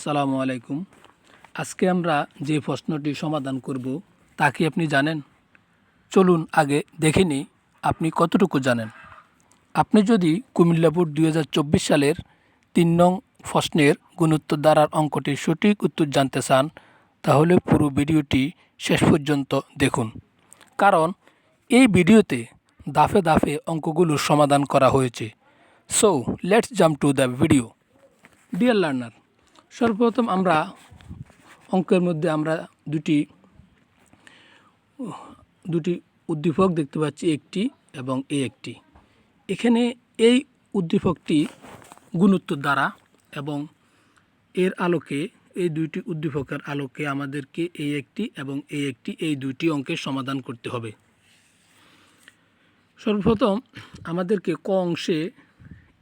আসসালামু আলাইকুম। আজকে আমরা যে প্রশ্নটি সমাধান করব, তা কি আপনি জানেন? চলুন আগে দেখে নিই আপনি কতটুকু জানেন। আপনি যদি কুমিল্লা বোর্ড দুই সালের তিন নং প্রশ্নের গুণোত্তর দ্বারার অঙ্কটির সঠিক উত্তর জানতে চান, তাহলে পুরো ভিডিওটি শেষ পর্যন্ত দেখুন। কারণ এই ভিডিওতে দাফে দাফে অঙ্কগুলোর সমাধান করা হয়েছে। So let's jump to the video dear learner সর্বপ্রথম আমরা অঙ্কের মধ্যে আমরা দুটি দুটি উদ্দীপক দেখতে পাচ্ছি, একটি এবং এ একটি। এখানে এই উদ্দীপকটি গুণোত্তর দ্বারা এবং এর আলোকে, এই দুইটি উদ্দীপকের আলোকে আমাদেরকে এই একটি এবং এই একটি, এই দুইটি অঙ্কের সমাধান করতে হবে। সর্বপ্রথম আমাদেরকে ক অংশে,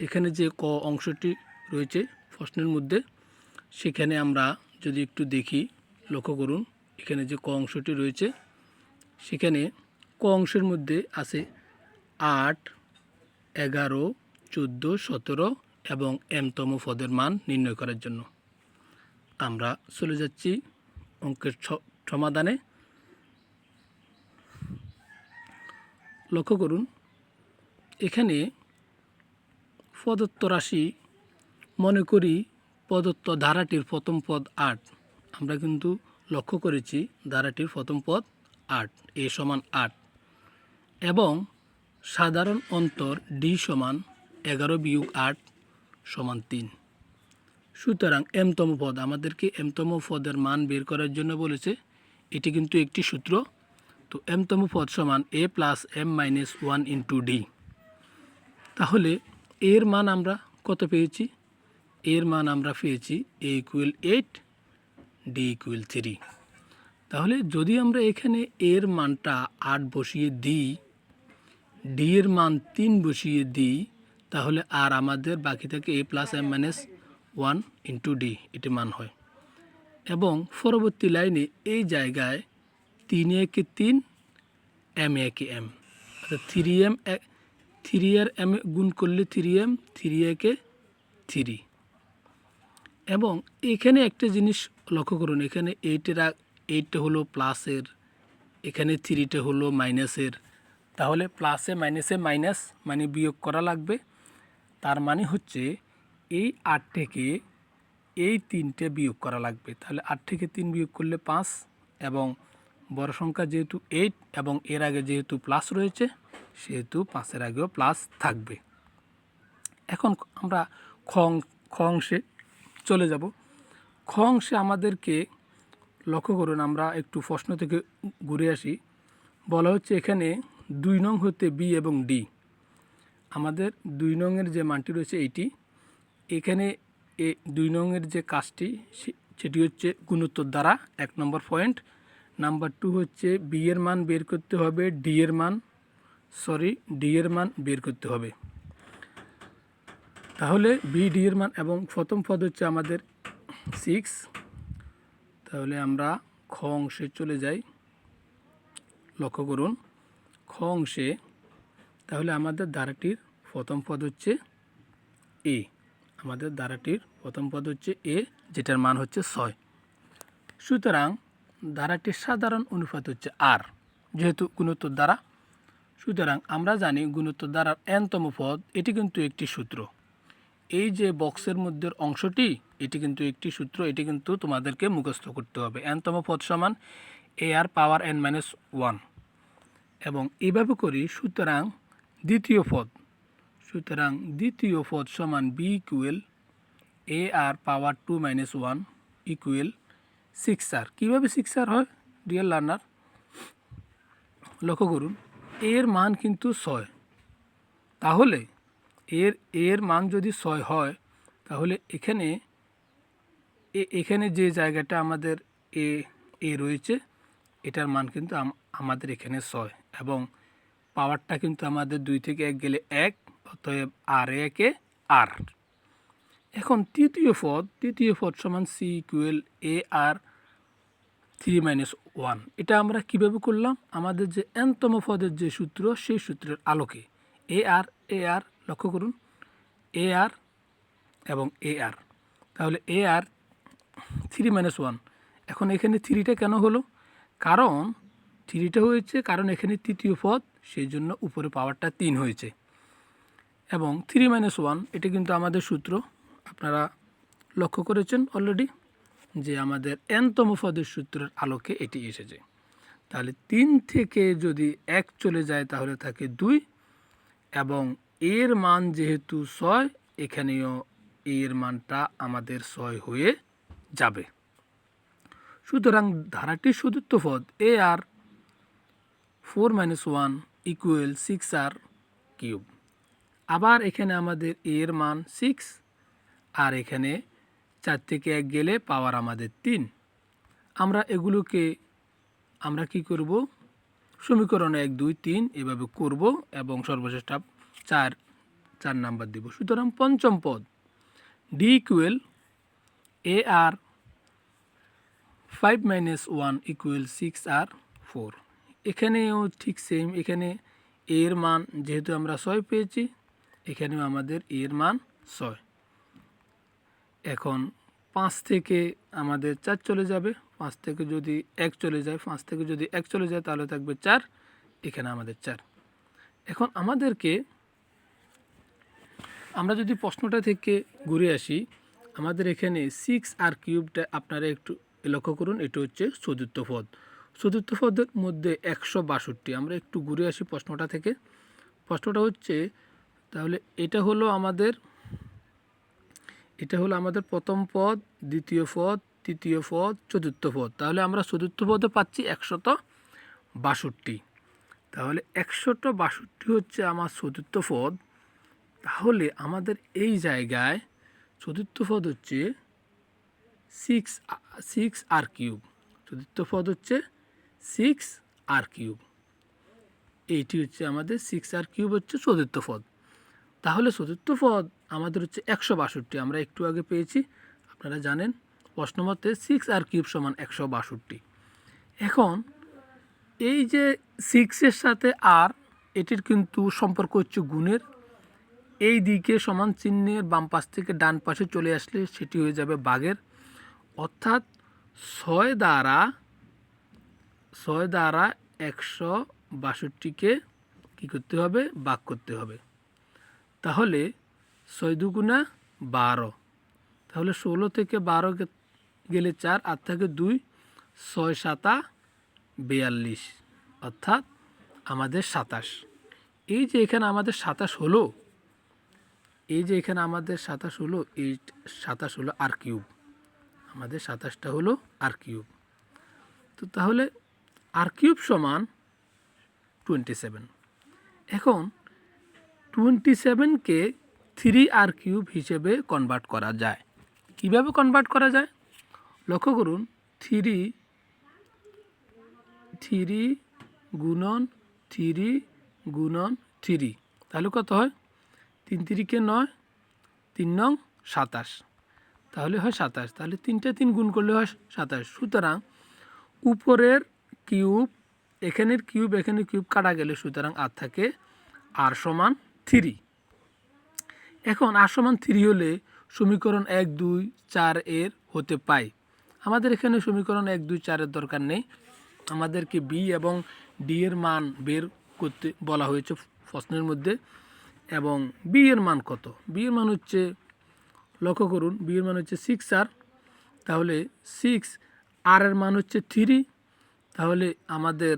এখানে যে ক অংশটি রয়েছে প্রশ্নের মধ্যে সেখানে আমরা যদি একটু দেখি, লক্ষ্য করুন, এখানে যে ক অংশটি রয়েছে, সেখানে ক অংশের মধ্যে আছে আট, এগারো, চোদ্দ, সতেরো এবং এমতম পদের মান নির্ণয় করার জন্য। আমরা চলে যাচ্ছি অঙ্কের সমাধানে। লক্ষ্য করুন, এখানে প্রদত্ত রাশি মনে করি প্রদত্ত ধারাটির প্রথম পদ আট। আমরা কিন্তু লক্ষ্য করেছি ধারাটির প্রথম পদ আট, এ সমান আট। এবং সাধারণ অন্তর ডি সমান এগারো বিয়োগ আট সমান তিন। সুতরাং এমতম পদ, আমাদেরকে এমতম পদের মান বের করার জন্য বলেছে, এটি কিন্তু একটি সূত্র। তো এমতম পদ সমান A plus M minus one into D. তাহলে এর মান আমরা কত পেয়েছি? এর মান আমরা পেয়েছি A equal eight D equal three তাহলে যদি আমরা এখানে এর মানটা আট বসিয়ে দিই ডি এর মান তিন বসিয়ে দিই, তাহলে আর আমাদের বাকি থাকে A plus M minus one into D এটি মান হয়। এবং পরবর্তী লাইনে এই জায়গায় তিন একে তিন এম একে এম অর্থাৎ থ্রি এম থ্রি আর এম গুণ করলে থ্রি এম থ্রি একে থ্রি এবং এখানে একটা জিনিস লক্ষ্য করুন, এখানে এইটের এইটটা হলো প্লাসের এখানে থ্রিটা হলো মাইনাসের তাহলে প্লাসে মাইনাসে মাইনাস মানে বিয়োগ করা লাগবে। তার মানে হচ্ছে এই আট থেকে এই তিনটে বিয়োগ করা লাগবে। তাহলে আট থেকে তিন বিয়োগ করলে পাঁচ এবং বড় সংখ্যা যেহেতু এইট এবং এর আগে যেহেতু প্লাস রয়েছে, সেহেতু পাঁচের আগেও প্লাস থাকবে। এখন আমরা খং অং- খ অংশে চলে যাব। খ অংশে আমাদেরকে লক্ষ্য করুন, আমরা একটু প্রশ্ন থেকে ঘুরে আসি। বলা হচ্ছে এখানে দুই নং হতে বি এবং ডি। আমাদের দুই নংয়ের যে মানটি রয়েছে এইটি, এখানে এ দুই নংয়ের যে কাজটি, সে- সেটি হচ্ছে গুণোত্তর দ্বারা, এক নম্বর পয়েন্ট। নাম্বার টু হচ্ছে বি এর মান বের করতে হবে, ডি এর মান, সরি, ডি এর মান বের করতে হবে। তাহলে বি ডি এর মান এবং প্রথম পদ হচ্ছে আমাদের সিক্স তাহলে আমরা খ অংশে চলে যাই। লক্ষ্য করুন, খ অংশে, তাহলে আমাদের ধারাটির প্রথম পদ হচ্ছে এ আমাদের ধারাটির প্রথম পদ হচ্ছে এ যেটার মান হচ্ছে ছয়। সুতরাং ধারাটির সাধারণ অনুপাত হচ্ছে আর যেহেতু গুণোত্তর দ্বারা। সুতরাং আমরা জানি গুণোত্তর দ্বারার এনতম পদ, এটি কিন্তু একটি সূত্র। এই যে বক্সের মধ্যের অংশটি, এটি কিন্তু একটি সূত্র, এটি কিন্তু তোমাদেরকে মুখস্থ করতে হবে। এনতম পদ সমান A R power N minus one এবং এইভাবে করি, সুতরাং দ্বিতীয় পদ, সুতরাং দ্বিতীয় পদ সমান B equal A R power two minus one equal six R কীভাবে সিক্স আর হয় ডিয়ার লার্নার লক্ষ্য করুন এর মান কিন্তু ছয়। তাহলে এর এর মান যদি ছয় হয়, তাহলে এখানে এখানে যে জায়গাটা আমাদের এ এ রয়েছে, এটার মান কিন্তু আমাদের এখানে ছয় এবং পাওয়ারটা কিন্তু আমাদের দুই থেকে এক গেলে এক, অতএব আর একে আর। এখন তৃতীয় পদ তৃতীয় পদ সমান C equal A R three minus one এটা আমরা কীভাবে করলাম? আমাদের যে এনতম পদের যে সূত্র, সেই সূত্রের আলোকে এ আর এ আর লক্ষ্য করুন এ আর এবং এ আর তাহলে A R three minus one এখন এখানে থ্রিটা কেন হলো? কারণ থ্রিটা হয়েছে, কারণ এখানে তৃতীয় পদ সেই জন্য উপরে পাওয়ারটা তিন হয়েছে। এবং থ্রি মাইনাস ওয়ান এটা কিন্তু আমাদের সূত্র, আপনারা লক্ষ্য করেছেন অলরেডি যে আমাদের এনতম পদের সূত্রের আলোকে এটি এসেছে। তাহলে তিন থেকে যদি এক চলে যায়, তাহলে থাকে দুই, এবং এর মান যেহেতু ছয়, এখানেও এর মানটা আমাদের ছয় হয়ে যাবে। সুতরাং ধারাটির সদুত্ব পদ A R four minus one equal six R cube. আবার এখানে আমাদের এর মান সিক্স আর এখানে চার থেকে এক গেলে পাওয়ার আমাদের তিন। আমরা এগুলোকে, আমরা কি করব? সমীকরণ এক, দুই, তিন এভাবে করব এবং সর্বশেষটা চার চার নাম্বার দিব। সুতরাং পঞ্চম পদ D equal A R five minus one equal six R four এখানেও ঠিক সেম এখানে এর মান যেহেতু আমরা ছয় পেয়েছি, এখানেও আমাদের এর মান ছয়। এখন পাঁচ থেকে আমাদের চার চলে যাবে, পাঁচ থেকে যদি এক চলে যায়, পাঁচ থেকে যদি এক চলে যায়, তাহলে থাকবে চার, এখানে আমাদের চার। এখন আমাদেরকে আমরা যদি প্রশ্নটা থেকে ঘুরে আসি, আমাদের এখানে সিক্স আর কিউবটা আপনারা একটু লক্ষ্য করুন, এটা হচ্ছে চতুর্থ পদ। চতুর্থ পদের মধ্যে একশো বাষট্টি। আমরা একটু ঘুরে আসি প্রশ্নটা থেকে। প্রশ্নটা হচ্ছে, তাহলে এটা হলো আমাদের, এটা হলো আমাদের প্রথম পদ, দ্বিতীয় পদ, তৃতীয় পদ, চতুর্থ পদ। তাহলে আমরা চতুর্থ পদে পাচ্ছি একশত বাষট্টি। তাহলে একশত বাষট্টি হচ্ছে আমার চতুর্থ পদ। তাহলে আমাদের এই জায়গায় চতুর্থ পদ হচ্ছে সিক্স সিক্স আর কিউব চতুর্থ পদ হচ্ছে সিক্স আর কিউব এইটি হচ্ছে আমাদের সিক্স আর কিউব হচ্ছে চতুর্থ পদ। তাহলে চতুর্থ পদ আমাদের হচ্ছে একশো বাষট্টি। আমরা একটু আগে পেয়েছি, আপনারা জানেন, প্রশ্ন মতে সিক্স আর কিউব সমান একশো বাষট্টি। এখন, এই যে সিক্সের সাথে আর এটির কিন্তু সম্পর্ক হচ্ছে গুণের। এই দিকে সমান চিহ্নের বাম পাশ থেকে ডান পাশে চলে আসলে সেটি হয়ে যাবে বাঘের। অর্থাৎ ছয় দ্বারা ছয় দ্বারা একশো বাষট্টিকে কী করতে হবে? বাঘ করতে হবে। তাহলে ছয় দুগুণা বারো। তাহলে ষোলো থেকে বারো গেলে চার আর থেকে দুই, ছয় সাতা বিয়াল্লিশ। অর্থাৎ আমাদের সাতাশ। এই যে এখানে আমাদের সাতাশ হলো এই যে এখানে আমাদের সাতাশ হলো, এই সাতাশ হলো আর কিউব। আমাদের সাতাশটা হলো আর কিউব। তো তাহলে আর কিউব সমান টোয়েন্টি সেভেন। এখন টোয়েন্টি সেভেনকে থ্রি আর কিউব হিসেবে কনভার্ট করা যায়। কীভাবে কনভার্ট করা যায়? লক্ষ্য করুন, থ্রি থ্রি গুণন থ্রি গুণন থ্রি। তাহলে কত হয়? তিন তিরিকে নয়, তিন নং সাতাশ। তাহলে হয় সাতাশ। তাহলে তিনটে তিন গুণ করলে হয় সাতাশ। সুতরাং উপরের কিউব, এখানের কিউব এখানের কিউব কাটা গেলে সুতরাং আর থাকে আর সমান থ্রি। এখন আর সমান থ্রি হলে সমীকরণ এক, দুই, চার এর হতে পায় আমাদের এখানে সমীকরণ এক, দুই চারের দরকার নেই। আমাদেরকে বি এবং ডি এর মান বের করতে বলা হয়েছে প্রশ্নের মধ্যে। এবং বি এর মান কত? বি এর মান হচ্ছে, লক্ষ্য করুন বি এর মান হচ্ছে সিক্স আর, তাহলে সিক্স আর এর মান হচ্ছে থ্রি তাহলে আমাদের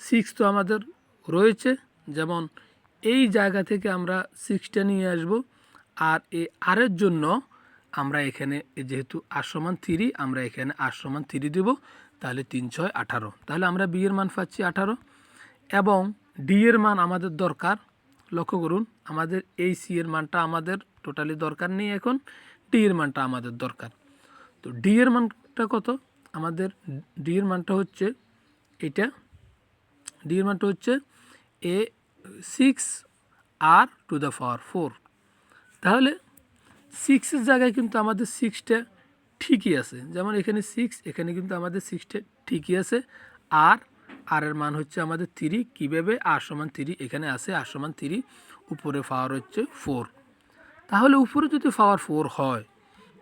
সিক্স তো আমাদের রয়েছে, যেমন এই জায়গা থেকে আমরা সিক্সটা নিয়ে আসব, আর এই আরের জন্য আমরা এখানে, যেহেতু আর সমান থ্রি আমরা এখানে আর সমান থ্রি দেব, তাহলে তিন, ছয়, আঠারো, তাহলে আমরা বি এর মান পাচ্ছি আঠারো, এবং ডি এর মান আমাদের দরকার। লক্ষ্য করুন, আমাদের এই সি এর মানটা আমাদের টোটালি দরকার নেই এখন, ডি এর মানটা আমাদের দরকার। তো ডি এর মানটা কত? আমাদের ডি এর মানটা হচ্ছে এটা, ডি এর মানটা হচ্ছে A six R to the power four. তাহলে সিক্সের জায়গায় কিন্তু আমাদের সিক্সটা ঠিকই আছে। যেমন এখানে সিক্স, এখানে কিন্তু আমাদের সিক্সটা ঠিকই আছে। আর আর এর মান হচ্ছে আমাদের থ্রি কীভাবে আর সমান থ্রি এখানে আছে আর সমান থ্রি উপরে পাওয়ার হচ্ছে ফোর তাহলে উপরে যদি পাওয়ার ফোর হয়,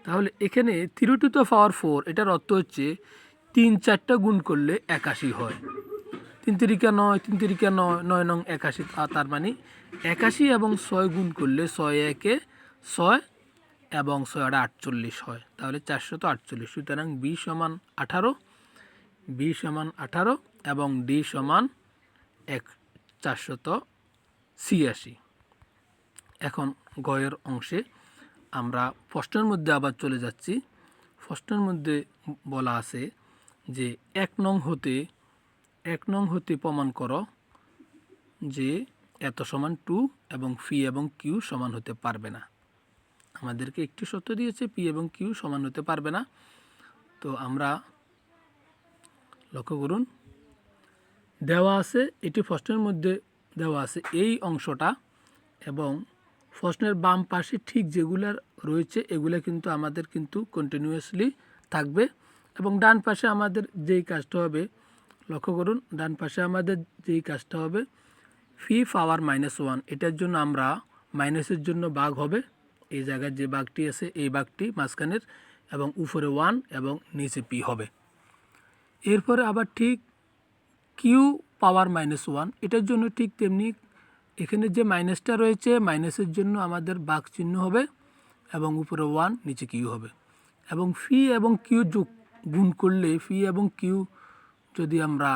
তাহলে এখানে থ্রি টু পাওয়ার ফোর এটার অর্থ হচ্ছে তিন চারটা গুণ করলে একাশি হয়। তিন তিরিকা নয়, তিন তিরিকা নয় নয় নং একাশি তার মানে একাশি এবং ছয় গুণ করলে ছয় একে ছয় এবং ছয় আটা আটচল্লিশ হয়। তাহলে চারশো তো আটচল্লিশ, সুতরাং বি সমান আঠারো, বি সমান আঠারো এবং ডি সমান এক চারশত ছিয়াশি। এখন গয়ের অংশে আমরা প্রশ্নের মধ্যে আবার চলে যাচ্ছি। প্রশ্নের মধ্যে বলা আছে যে এক নং হতে, এক নং হতে প্রমাণ করো যে এত সমান টু এবং ফি এবং কিউ সমান হতে পারবে না। আমাদেরকে একটি সত্য দিয়েছে পি এবং কিউ সমান হতে পারবে না। তো আমরা লক্ষ্য করুন দেওয়া আছে, এটি প্রশ্নের মধ্যে দেওয়া আছে। এই অংশটা এবং প্রশ্নের বাম পাশে ঠিক যেগুলার রয়েছে, এগুলো কিন্তু আমাদের কিন্তু কন্টিনিউয়াসলি থাকবে এবং ডান পাশে আমাদের যেই কাজটা হবে, লক্ষ্য করুন, ডান পাশে আমাদের যেই কাজটা হবে, ফি পাওয়ার মাইনাস ওয়ান, এটার জন্য আমরা মাইনাসের জন্য বাঘ হবে, এই জায়গায় যে বাঘটি আছে, এই বাঘটি মাঝখানের এবং উপরে ওয়ান এবং নিচে পি হবে। এরপরে আবার ঠিক কিউ পাওয়ার মাইনাস ওয়ান এটার জন্য ঠিক তেমনি এখানে যে মাইনাসটা রয়েছে মাইনাসের জন্য আমাদের বাঘ চিহ্ন হবে এবং উপরে ওয়ান নিচে কিউ হবে। এবং ফি এবং কিউ যোগ গুণ করলে ফি এবং কিউ যদি আমরা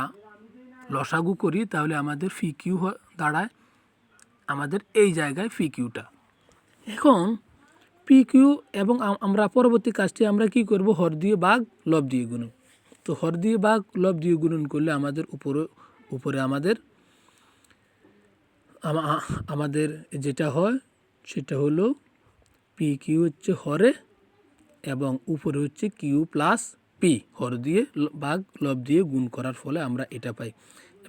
লসাগু করি, তাহলে আমাদের ফি কিউ দাঁড়ায় আমাদের এই জায়গায় ফি কিউটা এখন পি কিউ এবং আমরা পরবর্তী কাজটি আমরা কি করব? হর দিয়ে বাঘ, লব দিয়ে গুণন তো হর দিয়ে বাঘ লব দিয়ে গুণন করলে আমাদের উপরে উপরে আমাদের আমাদের যেটা হয় সেটা হলো পি কিউ হচ্ছে হরে এবং উপরে হচ্ছে কিউ প্লাস পি হর দিয়ে ভাগ লব দিয়ে গুণ করার ফলে আমরা এটা পাই।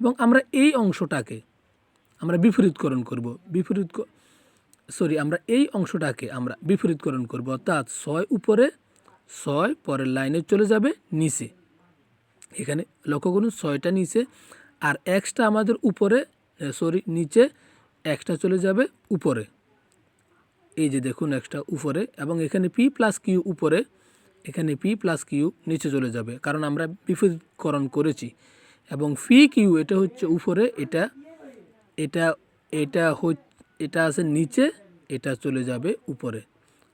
এবং আমরা এই অংশটাকে আমরা বিপরীতকরণ করব। বিপরীত সরি আমরা এই অংশটাকে আমরা বিপরীতকরণ করব। অর্থাৎ ছয় উপরে, ছয় পরের লাইনে চলে যাবে নিচে। এখানে লক্ষ্য করুন ছয়টা নিচে আর এক্সটা আমাদের উপরে সরি নিচে এক্সটা চলে যাবে উপরে। এই যে দেখুন এক্সটা উপরে এবং এখানে পি প্লাস কিউ উপরে, এখানে পি প্লাস কিউ নিচে চলে যাবে। কারণ আমরা বিপরীতকরণ করেছি। এবং ফি কিউ এটা হচ্ছে উপরে, এটা এটা এটা এটা আছে নিচে, এটা চলে যাবে উপরে।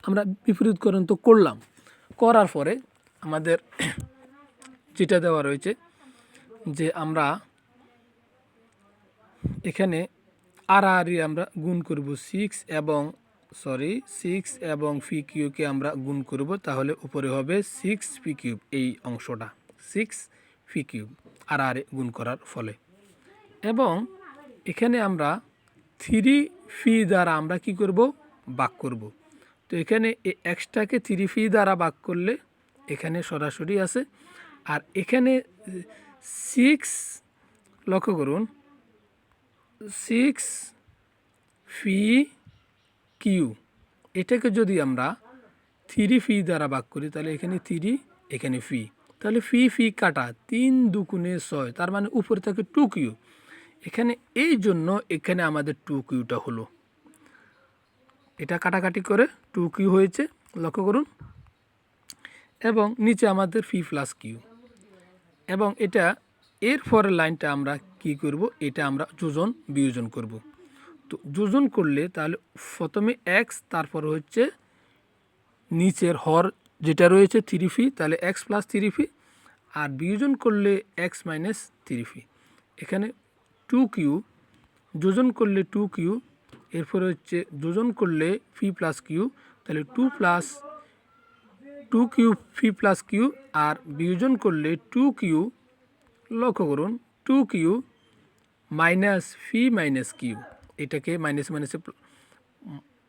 আমরা বিপরীতকরণ তো করলাম। করার পরে আমাদের যেটা দেওয়া রয়েছে যে আমরা এখানে আড়াআড়ি আমরা গুণ করব সিক্স এবং সরি সিক্স এবং ফি কিউকে আমরা গুণ করব, তাহলে উপরে হবে সিক্স ফি কিউব এই অংশটা সিক্স ফি কিউব আড়াআড়ি গুণ করার ফলে। এবং এখানে আমরা থ্রি ফি দ্বারা আমরা কি করব? বাক করব। তো এখানে এক্সট্রাকে থ্রি ফি দ্বারা বাক করলে এখানে সরাসরি আছে আর এখানে সিক্স লক্ষ্য করুন সিক্স ফি কিউ এটাকে যদি আমরা থ্রি ফি দ্বারা ভাগ করি, তাহলে এখানে থ্রি এখানে ফি তাহলে ফি ফি কাটা তিন দুগুণে ছয়, তার মানে উপরে থাকে টু কিউ এখানে এই জন্য এখানে আমাদের টু কিউটা হলো। এটা কাটাকাটি করে টু কিউ হয়েছে, লক্ষ্য করুন। এবং নিচে আমাদের ফি প্লাস কিউ এবং এটা এর পরের লাইনটা আমরা কি করব? এটা আমরা যোজন, বিয়োজন করব। তো যোজন করলে তাহলে প্রথমে এক্স তারপর হচ্ছে নিচের হর যেটা রয়েছে থ্রি ফি তাহলে এক্স প্লাস থ্রি ফি আর বিয়োজন করলে এক্স মাইনাস থ্রি ফি এখানে টু কিউ যোজন করলে টু কিউ এরপরে হচ্ছে যোজন করলে ফি প্লাস কিউ তাহলে two plus two Q phi plus Q আর বিয়োজন করলে টু কিউ লক্ষ্য করুন two Q minus phi minus Q এটাকে মাইনাস মাইনাসে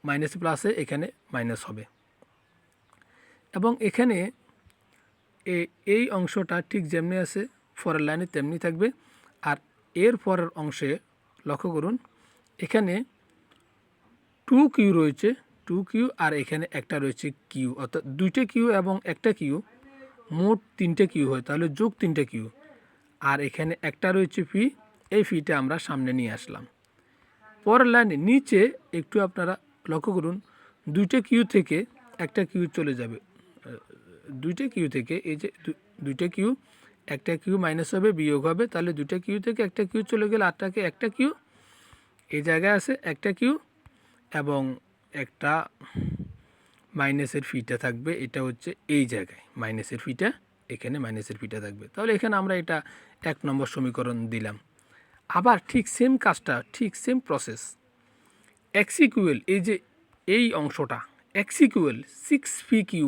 মাইনাস প্লাসে এখানে মাইনাস হবে। এবং এখানে এই অংশটা ঠিক যেমনি আছে ফরের লাইনে তেমনি থাকবে। আর এর পরের অংশে লক্ষ্য করুন, এখানে টু কিউ রয়েছে টু কিউ আর এখানে একটা রয়েছে কিউ অর্থাৎ দুইটা কিউ এবং একটা কিউ মোট তিনটে কিউ হয়, তাহলে যোগ তিনটে কিউ আর এখানে একটা রয়েছে ফি এই ফিটা আমরা সামনে নিয়ে আসলাম। পরের লাইনে নিচে একটু আপনারা লক্ষ্য করুন, দুইটা কিউ থেকে একটা কিউ চলে যাবে। দুইটা কিউ থেকে এই যে দুইটা কিউ একটা কিউ মাইনাস হবে, বিয়োগ হবে, তাহলে দুইটা কিউ থেকে একটা কিউ চলে গেলে আটটাকে একটা কিউ এই জায়গায় আছে একটা কিউ এবং একটা মাইনাসের ফিটা থাকবে, এটা হচ্ছে এই জায়গায়। মাইনাসের ফিটা, এখানে মাইনাসের ফিটা থাকবে। তাহলে এখানে আমরা এটা এক নম্বর সমীকরণ দিলাম। আবার ঠিক সেম কাজটা, ঠিক সেম প্রসেস এক্সিকুয়েল এই যে এই অংশটা x equal six phi q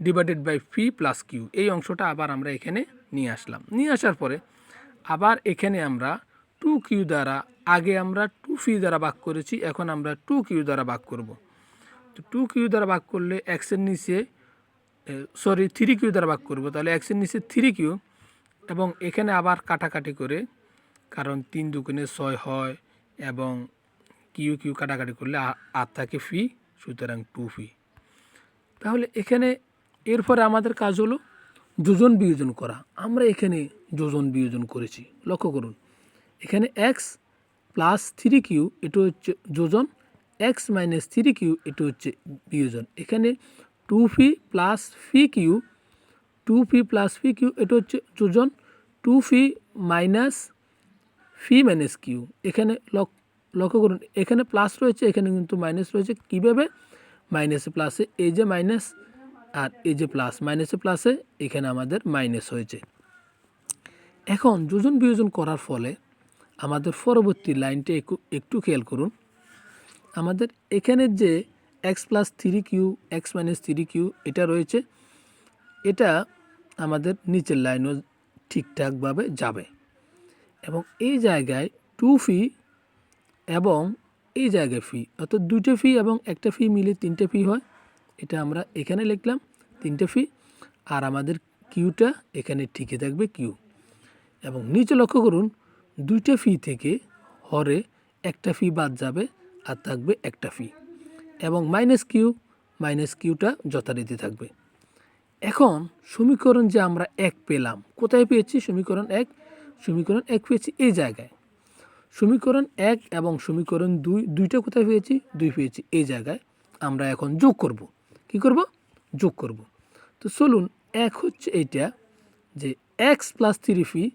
divided by phi plus q এই অংশটা আবার আমরা এখানে নিয়ে আসলাম। নিয়ে আসার পরে আবার এখানে আমরা টু কিউ দ্বারা, আগে আমরা টু ফি দ্বারা ভাগ করেছি, এখন আমরা টু কিউ দ্বারা ভাগ করব। তো টু কিউ দ্বারা ভাগ করলে এক্সের নিচে সরি থ্রি কিউ দ্বারা ভাগ করব। তাহলে এক্সের নিচে থ্রি কিউ, এবং এখানে আবার কাটাকাটি করে, কারণ তিন দুগুণে ছয় হয়, এবং কিউ কিউ কাটাকাটি করলে আর থাকে ফি, সুতরাং টু ফি। তাহলে এখানে এরপরে আমাদের কাজ হলো, যোজন বিয়োজন করা। আমরা এখানে যোজন বিয়োজন করেছি। লক্ষ্য করুন এখানে এক্স প্লাস থ্রি কিউ এটা হচ্ছে যোজন এক্স মাইনাস থ্রি কিউ এটা হচ্ছে বিয়োজন। এখানে two phi plus phi q two phi plus phi q এটা হচ্ছে যোজন two phi minus phi minus q এখানে লক- লক্ষ্য করুন, এখানে প্লাস রয়েছে, এখানে কিন্তু মাইনাস রয়েছে, কীভাবে? মাইনাসে প্লাসে এই যে মাইনাস আর এই যে প্লাস মাইনাসে প্লাসে এখানে আমাদের মাইনাস হয়েছে। এখন যোজন বিয়োজন করার ফলে আমাদের পরবর্তী লাইনটা একটু একটু খেয়াল করুন। আমাদের এখানে যে x plus three q x minus three q এটা রয়েছে, এটা আমাদের নিচের লাইনও ঠিকঠাকভাবে যাবে। এবং এই জায়গায় টু ফি এবং এই জায়গায় ফি অর্থাৎ দুইটা ফি এবং একটা ফি মিলে তিনটে ফি হয়। এটা আমরা এখানে লিখলাম, তিনটে ফি আর আমাদের কিউটা এখানে ঠিকই থাকবে কিউ এবং নিচে লক্ষ্য করুন দুইটা ফি থেকে হরে একটা ফি বাদ যাবে আর থাকবে একটা ফি এবং মাইনাস কিউ মাইনাস কিউটা যথারীতি থাকবে। এখন সমীকরণ যে আমরা এক পেলাম, কোথায় পেয়েছি? সমীকরণ এক সমীকরণ এক পেয়েছি এই জায়গায়। সমীকরণ এক এবং সমীকরণ দুই, দুইটা কোথায় পেয়েছি? দুই পেয়েছি এই জায়গায়। আমরা এখন যোগ করব। কি করব? যোগ করব। তো চলুন, এক হচ্ছে এইটা যে x plus three phi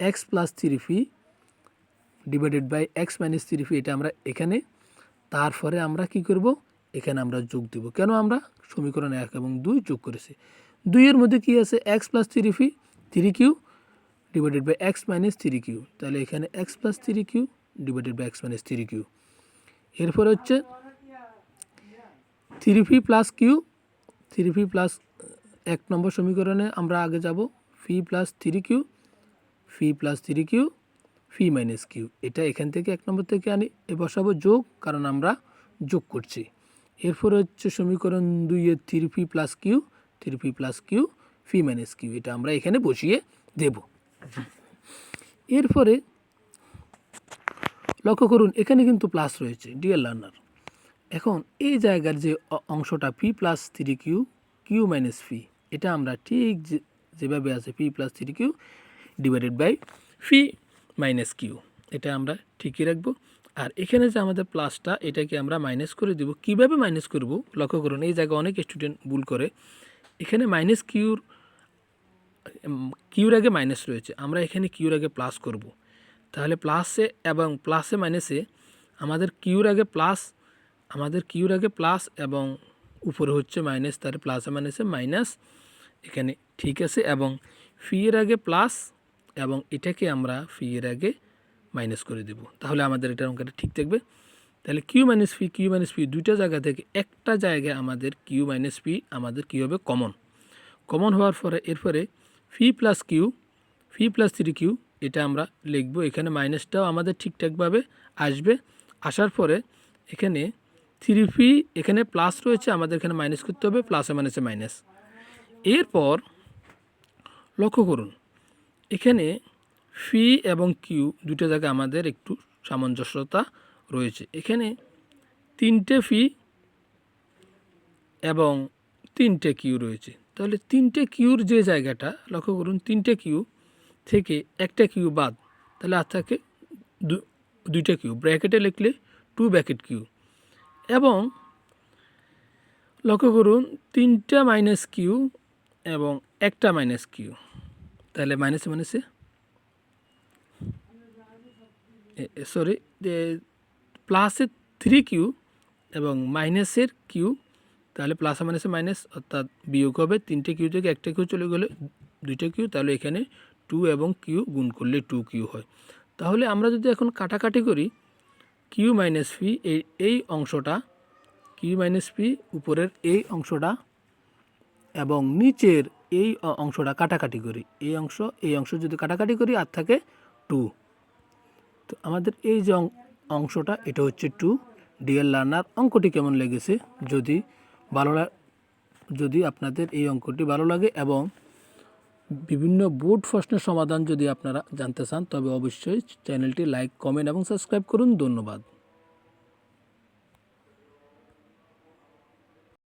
x plus three phi divided by x minus three phi এটা আমরা এখানে, তারপরে আমরা কি করব? এখানে আমরা যোগ দেব। কেন আমরা? সমীকরণ এক এবং দুই যোগ করেছি। দুইয়ের মধ্যে কি আছে? X plus three phi three q divided by x minus three q তাহলে এখানে x plus three q divided by x minus three q এরপর হচ্ছে three phi plus q three phi plus এক নম্বর সমীকরণে আমরা আগে যাব। Phi plus three q phi plus three q phi minus q এটা এখান থেকে এক নম্বর থেকে আনি এ বসাবো যোগ, কারণ আমরা যোগ করছি। এরপর হচ্ছে সমীকরণ দুইয়ের three phi plus q three phi plus q phi minus q এটা আমরা এখানে বসিয়ে দেব। এরপরে লক্ষ্য করুন, এখানে কিন্তু প্লাস রয়েছে ডিয়ার লার্নার এখন এই জায়গার যে অংশটা p plus three q q minus phi এটা আমরা ঠিক যেভাবে আছে p plus three q divided by phi minus q এটা আমরা ঠিকই রাখব। আর এখানে যে আমাদের প্লাসটা, এটাকে আমরা মাইনাস করে দেব। কীভাবে মাইনাস করব? লক্ষ্য করুন, এই জায়গায় অনেক স্টুডেন্ট ভুল করে। এখানে মাইনাস কিউর কিউর আগে মাইনাস রয়েছে। আমরা এখানে কিউর আগে প্লাস করব। তাহলে প্লাসে এবং প্লাসে মাইনাসে আমাদের কিউর আগে প্লাস আমাদের কিউর আগে প্লাস এবং উপরে হচ্ছে মাইনাস তার প্লাসে মাইনাসে মাইনাস এখানে ঠিক আছে। এবং ফি এর আগে প্লাস এবং এটাকে আমরা ফি এর আগে মাইনাস করে দেব। তাহলে আমাদের এটার অঙ্কটা ঠিক থাকবে। তাহলে q minus phi q minus phi দুইটা জায়গা থেকে একটা জায়গায় আমাদের কিউ মাইনাস ফি আমাদের কী হবে? কমন কমন হওয়ার পরে এরপরে phi plus q phi plus three q এটা আমরা লিখব। এখানে মাইনাসটাও আমাদের ঠিকঠাকভাবে আসবে। আসার পরে এখানে থ্রি ফি এখানে প্লাস রয়েছে, আমাদের এখানে মাইনাস করতে হবে প্লাসে মাইনাসে মাইনাস এরপর লক্ষ্য করুন এখানে ফি এবং কিউ দুটো জায়গায় আমাদের একটু সামঞ্জস্যতা রয়েছে। এখানে তিনটে ফি এবং তিনটে কিউ রয়েছে। তাহলে তিনটে কিউর যে জায়গাটা, লক্ষ্য করুন, তিনটে কিউ থেকে একটা কিউ বাদ, তাহলে আর থাকে দুইটা কিউ। ব্র্যাকেটে লিখলে টু ব্র্যাকেট কিউ। এবং লক্ষ্য করুন, তিনটা মাইনাস কিউ এবং একটা মাইনাস কিউ। তাহলে মাইনাসে মাইনাসে সরি প্লাসের থ্রি কিউ এবং মাইনাসের কিউ তাহলে প্লাস মাইনাসে মাইনাস অর্থাৎ বিয়োগ হবে তিনটে কিউ থেকে একটা কিউ চলে গেলে দুইটা কিউ তাহলে এখানে টু এবং কিউ গুণ করলে টু কিউ হয়। তাহলে আমরা যদি এখন কাটাকাটি করি কিউ মাইনাস পি এই এই অংশটা কিউ মাইনাস পি উপরের এই অংশটা এবং নিচের এই অংশটা কাটাকাটি করি। এই অংশ এই অংশ যদি কাটাকাটি করি, আর থাকে টু তো আমাদের এই যে অংশটা, এটা হচ্ছে টু ডিএল লার্নার অঙ্কটি কেমন লেগেছে? যদি ভালো যদি আপনাদের এই অঙ্কটি ভালো লাগে এবং বিভিন্ন বোর্ড প্রশ্নের সমাধান যদি আপনারা জানতে চান, তবে অবশ্যই চ্যানেলটি লাইক, কমেন্ট এবং সাবস্ক্রাইব করুন। ধন্যবাদ।